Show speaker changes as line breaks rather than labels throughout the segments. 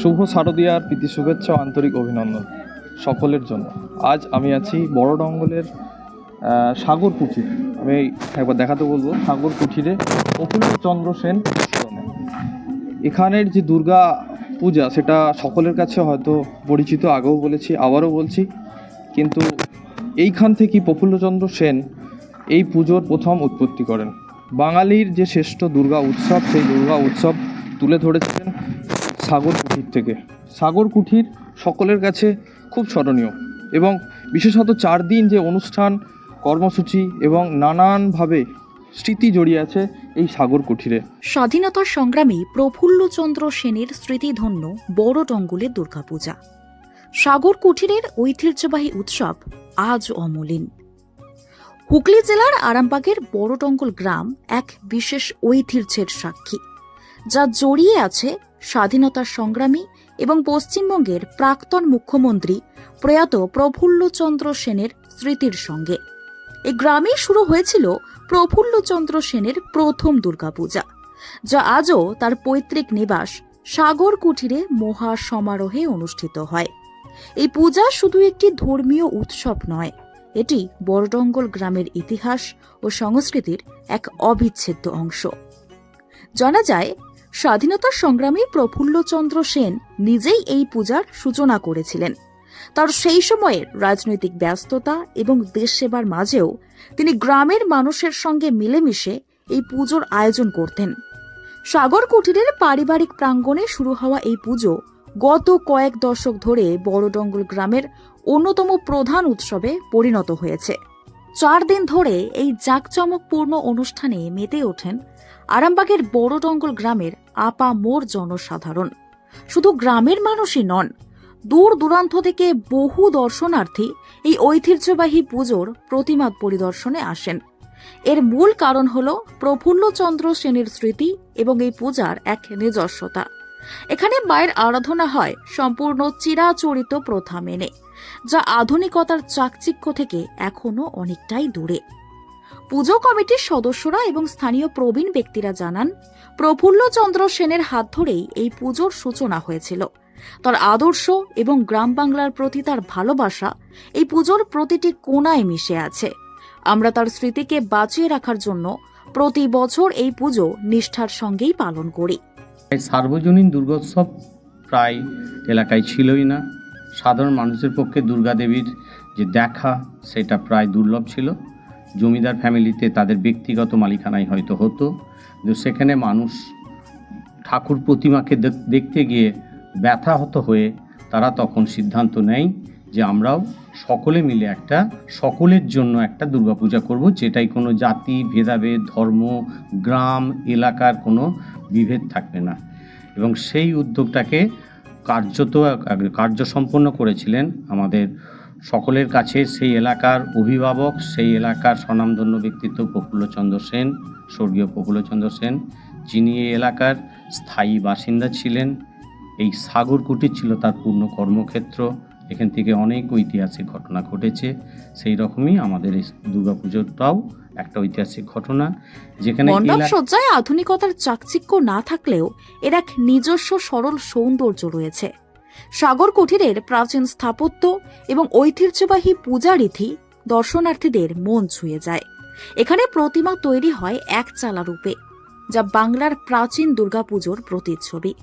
শুভ শারদীয়ার প্রীতি শুভেচ্ছা আন্তরিক অভিনন্দন সকলের জন্য। আজ আমি আছি বড় ডঙ্গলের সাগর কুঠির। আমি একবার দেখাতে বলব, সাগর কুঠিরে প্রফুল্লচন্দ্র সেন এখানের যে দুর্গা পূজা, সেটা সকলের কাছে হয়তো পরিচিত, আগেও বলেছি, আবারও বলছি। কিন্তু এইখান থেকেই প্রফুল্লচন্দ্র সেন এই পুজোর প্রথম উৎপত্তি করেন। বাঙালির যে শ্রেষ্ঠ দুর্গা উৎসব, সেই দুর্গা উৎসব তুলে ধরেছিলেন সাগর কুঠির থেকে। সাগর কুঠির সকলের কাছে খুব স্মরণীয় এবং বিশেষত চার দিন যে অনুষ্ঠান, কর্মসূচি এবং নানানভাবে স্মৃতি জড়িয়ে আছে এই সাগর কুঠিরে।
স্বাধীনতার সংগ্রামী প্রফুল্লচন্দ্র সেনের স্মৃতিধন্য বড় টঙ্গুলের দুর্গাপূজা। সাগর কুঠিরের ঐতিহ্যবাহী উৎসব আজ অমলিন। হুগলি জেলার আরামবাগের বড়টঙ্গল গ্রাম এক বিশেষ ঐতিহ্যের সাক্ষী, যা জড়িয়ে আছে স্বাধীনতার সংগ্রামী এবং পশ্চিমবঙ্গের প্রাক্তন মুখ্যমন্ত্রী প্রয়াত প্রফুল্লচন্দ্র সেনের স্মৃতির সঙ্গে। এই গ্রামে শুরু হয়েছিল প্রফুল্লচন্দ্র সেনের প্রথম দুর্গাপূজা, যা আজও তার পৈতৃক নিবাস সাগর কুঠিরে মহা সমারোহে অনুষ্ঠিত হয়। এই পূজা শুধু একটি ধর্মীয় উৎসব নয়, এটি বড়ডঙ্গল গ্রামের ইতিহাস ও সংস্কৃতির এক অবিচ্ছেদ্য অংশ। জানা যায় স্বাধীনতা সংগ্রামী প্রফুল্লচন্দ্র সেন নিজেই এই পূজার সূচনা করেছিলেন। তার সেই সময়ের রাজনৈতিক ব্যস্ততা এবং দেশ সেবার মাঝেও তিনি গ্রামের মানুষের সঙ্গে মিলেমিশে এই পুজোর আয়োজন করতেন। সাগর কুটিরের পারিবারিক প্রাঙ্গণে শুরু হওয়া এই পুজো গত কয়েক দশক ধরে বড়ডঙ্গল গ্রামের অন্যতম প্রধান উৎসবে পরিণত হয়েছে। চার দিন ধরে এই জাঁকজমকপূর্ণ অনুষ্ঠানে মেতে ওঠেন আরামবাগের বড়ডঙ্গল গ্রামের আপা মোর জনসাধারণ। শুধু গ্রামের মানুষই নন, দূর দূরান্ত থেকে বহু দর্শনার্থী এই ঐতিহ্যবাহী পুজোর প্রতিমা পরিদর্শনে আসেন। এর মূল কারণ হল প্রফুল্লচন্দ্র সেনের স্মৃতি এবং এই পূজার এক নিজস্বতা। এখানে মায়ের আরাধনা হয় সম্পূর্ণ চিরাচরিত প্রথা মেনে, যা আধুনিকতার চাকচিক্য থেকে এখনও অনেকটাই দূরে। পুজো কমিটির সদস্যরা এবং স্থানীয় প্রবীণ ব্যক্তিরা জানান, প্রফুল্লচন্দ্র সেনের হাত ধরেই এই পুজোর সূচনা হয়েছিল। তার আদর্শ এবং গ্রাম বাংলার প্রতি তার ভালোবাসা এই পুজোর প্রতিটি কোণায় মিশে আছে। আমরা তার স্মৃতিকে বাঁচিয়ে রাখার জন্য প্রতি বছর এই পুজো নিষ্ঠার সঙ্গেই পালন করি।
সার্বজনীন দুর্গোৎসব প্রায় এলাকায় ছিলই না। সাধারণ মানুষের পক্ষে দুর্গা দেবীর যে দেখা, সেটা প্রায় দুর্লভ ছিল। জমিদার ফ্যামিলিতে তাদের ব্যক্তিগত মালিকানায় হয়তো হতো। কিন্তু সেখানে মানুষ ঠাকুর প্রতিমাকে দেখতে গিয়ে ব্যথাহত হয়ে তারা তখন সিদ্ধান্ত নেয় যে আমরাও সকলে মিলে একটা, সকলের জন্য একটা দুর্গাপূজা করব, যেটাই কোনো জাতি, ভেদাভেদ, ধর্ম, গ্রাম, এলাকার কোনো বিভেদ থাকবে না। এবং সেই উদ্যোগটাকে কার্যত কার্য সম্পন্ন করেছিলেন আমাদের সকলের কাছে সেই এলাকার অভিভাবক, সেই এলাকার স্বনামধন্য ব্যক্তিত্ব প্রফুল্লচন্দ্র সেন, স্বর্গীয় প্রফুল্লচন্দ্র সেন, যিনি এই এলাকার স্থায়ী বাসিন্দা ছিলেন। এই সাগর কুটির ছিল তার পূর্ণ কর্মক্ষেত্র। এখান থেকে অনেক ঐতিহাসিক ঘটনা ঘটেছে। সেই রকমই আমাদের এই দুর্গাপুজোটাও একটা ঐতিহাসিক ঘটনা। যেখানে
মণ্ডপ সজ্জায় আধুনিকতার চাকচিক্য না থাকলেও এর এক নিজস্ব সরল সৌন্দর্য রয়েছে। সাগর কুঠিরের প্রাচীন স্থাপত্য এবং ঐতিহ্যবাহী পূজা রীতি দর্শনার্থীদের মন ছুঁয়ে যায়। এখানে প্রতিমা তৈরি হয় এক চালা রূপে যা বাংলার প্রাচীন দুর্গাপুজোর প্রতিচ্ছবি।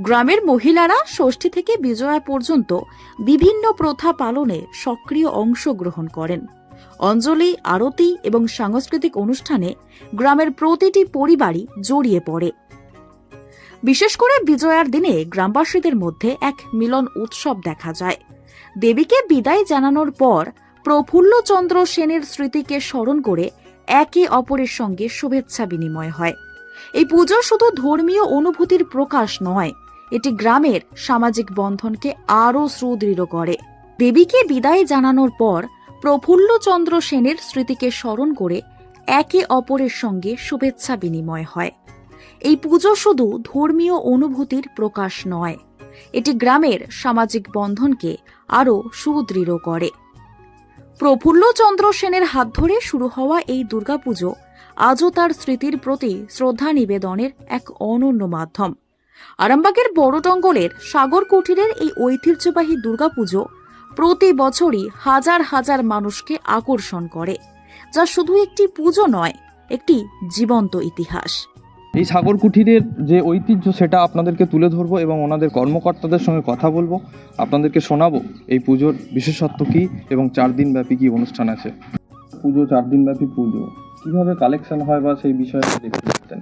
গ্রামের মহিলারা ষষ্ঠী থেকে বিজয়া পর্যন্ত বিভিন্ন প্রথা পালনে সক্রিয় অংশগ্রহণ করেন। অঞ্জলি, আরতি এবং সাংস্কৃতিক অনুষ্ঠানে গ্রামের প্রতিটি পরিবারই জড়িয়ে পড়ে। বিশেষ করে বিজয়ার দিনে গ্রামবাসীদের মধ্যে এক মিলন উৎসব দেখা যায়। দেবীকে বিদায় জানানোর পর প্রফুল্লচন্দ্র সেনের স্মৃতিকে স্মরণ করে একে অপরের সঙ্গে শুভেচ্ছা বিনিময় হয়। এই পুজো শুধু ধর্মীয় অনুভূতির প্রকাশ নয়, এটি গ্রামের সামাজিক বন্ধনকে আরও সুদৃঢ় করে। দেবীকে বিদায় জানানোর পর প্রফুল্লচন্দ্র সেনের স্মৃতিকে স্মরণ করে একে অপরের সঙ্গে শুভেচ্ছা বিনিময় হয়। এই পুজো শুধু ধর্মীয় অনুভূতির প্রকাশ নয়, এটি গ্রামের সামাজিক বন্ধনকে আরও সুদৃঢ় করে। প্রফুল্লচন্দ্র সেনের হাত ধরে শুরু হওয়া এই দুর্গাপুজো আজও তার স্মৃতির প্রতি শ্রদ্ধা নিবেদনের এক অনন্য মাধ্যম। আরামবাগের বড় টঙ্গলের সাগর কুঠিরের এই ঐতিহ্যবাহী দুর্গাপুজো প্রতি বছরই হাজার হাজার মানুষকে আকর্ষণ করে, যা শুধু একটি পুজো নয়, একটি জীবন্ত ইতিহাস।
এই সাগর কুঠিরের যে ঐতিহ্য, সেটা আপনাদেরকে তুলে ধরবো এবং ওনাদের কর্মকর্তাদের সঙ্গে কথা বলব। আপনাদেরকে শোনাবো এই পুজোর বিশেষত্ব কী এবং চার দিন ব্যাপী কী অনুষ্ঠান আছে। পুজো, চার দিন ব্যাপী পুজো, কীভাবে কালেকশন হয় বা সেই বিষয়ে দেখতে পাচ্ছেন?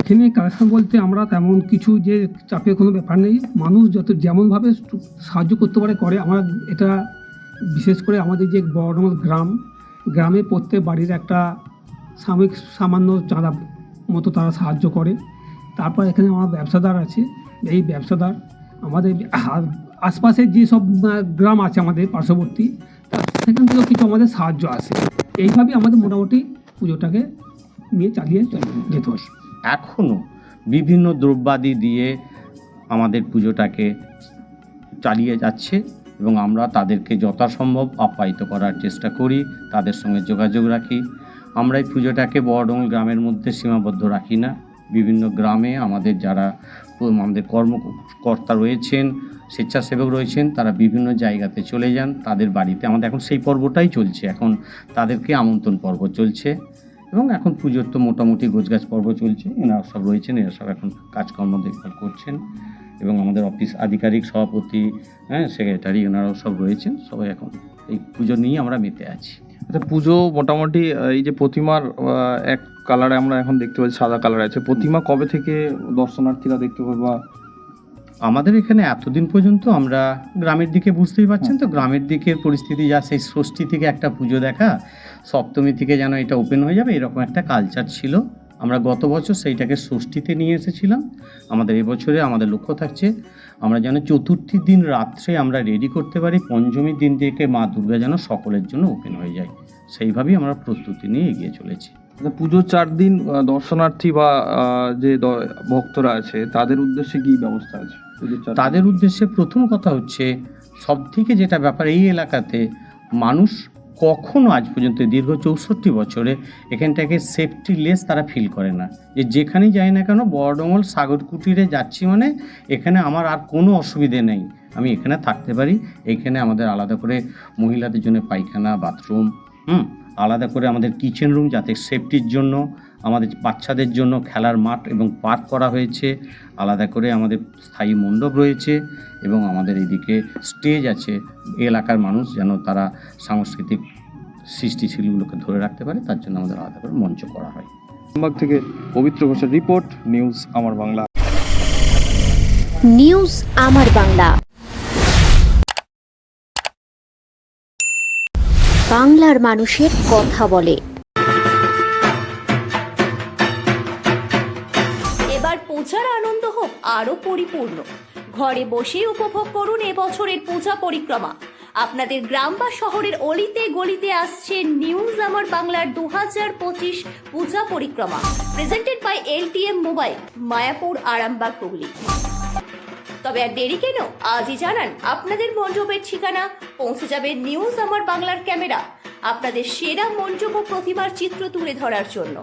এখানে কালেকশন বলতে আমরা তেমন কিছু যে চাপের কোনো ব্যাপার নেই। মানুষ যত যেমনভাবে সাহায্য করতে পারে, করে। আমরা এটা বিশেষ করে আমাদের যে বড় গ্রাম, গ্রামে প্রত্যেক বাড়ির একটা সাময়িক সামান্য চাঁদা মতো তারা সাহায্য করে। তারপর এখানে আমার ব্যবসাদার আছে। এই ব্যবসাদার আমাদের আশপাশের যেসব গ্রাম আছে আমাদের পার্শ্ববর্তী সেখান থেকেও কিছু আমাদের সাহায্য আসে। এইভাবেই আমাদের মোটামুটি পুজোটাকে নিয়ে চালিয়ে চলে, যেতে হয়।
এখনও বিভিন্ন দ্রব্যাদি দিয়ে আমাদের পুজোটাকে চালিয়ে যাচ্ছে এবং আমরা তাদেরকে যথাসম্ভব আপ্যায়িত করার চেষ্টা করি, তাদের সঙ্গে যোগাযোগ রাখি। আমরা এই পুজোটাকে বড়ডোঙ্গল গ্রামের মধ্যে সীমাবদ্ধ রাখি না। বিভিন্ন গ্রামে আমাদের যারা আমাদের কর্মকর্তা রয়েছেন, স্বেচ্ছাসেবক রয়েছেন, তারা বিভিন্ন জায়গাতে চলে যান। তাদের বাড়িতে আমাদের এখন সেই পর্বটাই চলছে। এখন তাদেরকে আমন্ত্রণ পর্ব চলছে এবং এখন পুজোর তো মোটামুটি গোছগাছ পর্ব চলছে। এনারা সব রয়েছেন, এরা সব এখন কাজকর্ম দেখভাল করছেন এবং আমাদের অফিস আধিকারিক, সভাপতি হ্যাঁ সেক্রেটারি, এনারাও সব রয়েছেন। সবাই এখন এই পুজো নিয়ে আমরা মেতে আছি।
আচ্ছা পুজো মোটামুটি এই যে প্রতিমার এক কালারে আমরা এখন দেখতে পাচ্ছি সাদা কালার আছে। প্রতিমা কবে থেকে দর্শনার্থীরা দেখতে পাবো বা
আমাদের এখানে এতদিন পর্যন্ত আমরা গ্রামের দিকে বুঝতেই পারছেন তো গ্রামের দিকের পরিস্থিতি যা সেই ষষ্ঠী থেকে একটা পুজো দেখা সপ্তমী থেকে যেন এটা ওপেন হয়ে যাবে এরকম একটা কালচার ছিল। আমরা গত বছর সেইটাকে ষষ্ঠীতে নিয়ে এসেছিলাম। আমাদের এবছরে আমাদের লক্ষ্য থাকছে আমরা যেন চতুর্থীর দিন রাত্রে আমরা রেডি করতে পারি পঞ্চমীর দিন থেকে মা দুর্গা যেন সকলের জন্য ওপেন হয়ে যায়। সেইভাবেই আমরা প্রস্তুতি নিয়ে এগিয়ে চলেছি।
আচ্ছা, পুজোর চার দিন দর্শনার্থী বা যে ভক্তরা আছে তাদের উদ্দেশ্যে কি ব্যবস্থা আছে?
তাদের উদ্দেশ্যে প্রথম কথা হচ্ছে সব থেকে যেটা ব্যাপার এই এলাকাতে মানুষ কখনো আজ পর্যন্ত দীর্ঘ চৌষট্টি বছরে এখানটাকে সেফটি লেস তারা ফিল করে না। যে যেখানেই যাই না কেন বড়ডঙ্গল সাগর কুটিরে যাচ্ছি মানে এখানে আমার আর কোনো অসুবিধে নেই। আমি এখানে থাকতে পারি। এখানে আমাদের আলাদা করে মহিলাদের জন্য পায়খানা বাথরুম হুম, আলাদা করে আমাদের কিচেন রুম যাতে সেফটির জন্য আমাদের বাচ্চাদের জন্য খেলার মাঠ এবং পার্ক করা হয়েছে। আলাদা করে আমাদের স্থায়ী মণ্ডপ রয়েছে এবং আমাদের এদিকে স্টেজ আছে। এলাকার মানুষ যেন তারা সাংস্কৃতিক সৃষ্টিশীলগুলোকে ধরে রাখতে পারে তার জন্য আমাদের আলাদা করে মঞ্চ করা হয়।
আরামবাগ থেকে পবিত্র ঘোষের রিপোর্ট নিউজ আমার বাংলা।
নিউজ আমার বাংলা। বাংলার মানুষের কথা বলে।
পূজার আনন্দ হোক আরও পরিপূর্ণ। ঘরে বসেই উপভোগ করুন এবছরের পূজা পরিক্রমা। আপনাদের গ্রাম বা শহরের অলিতে গলিতে আসছে নিউজ আমার বাংলার দু হাজার পঁচিশ পূজা পরিক্রমা। Presented by LTM mobile Mayapur, Arambagh, Hooghly. তবে আর দেরি কেন? আজই জানান, আপনাদের মণ্ডপের ঠিকানা। পৌঁছে যাবে নিউজ আমার বাংলার ক্যামেরা। আপনাদের সেরা মণ্ডপ ও প্রতিমার চিত্র তুলে ধরার জন্য।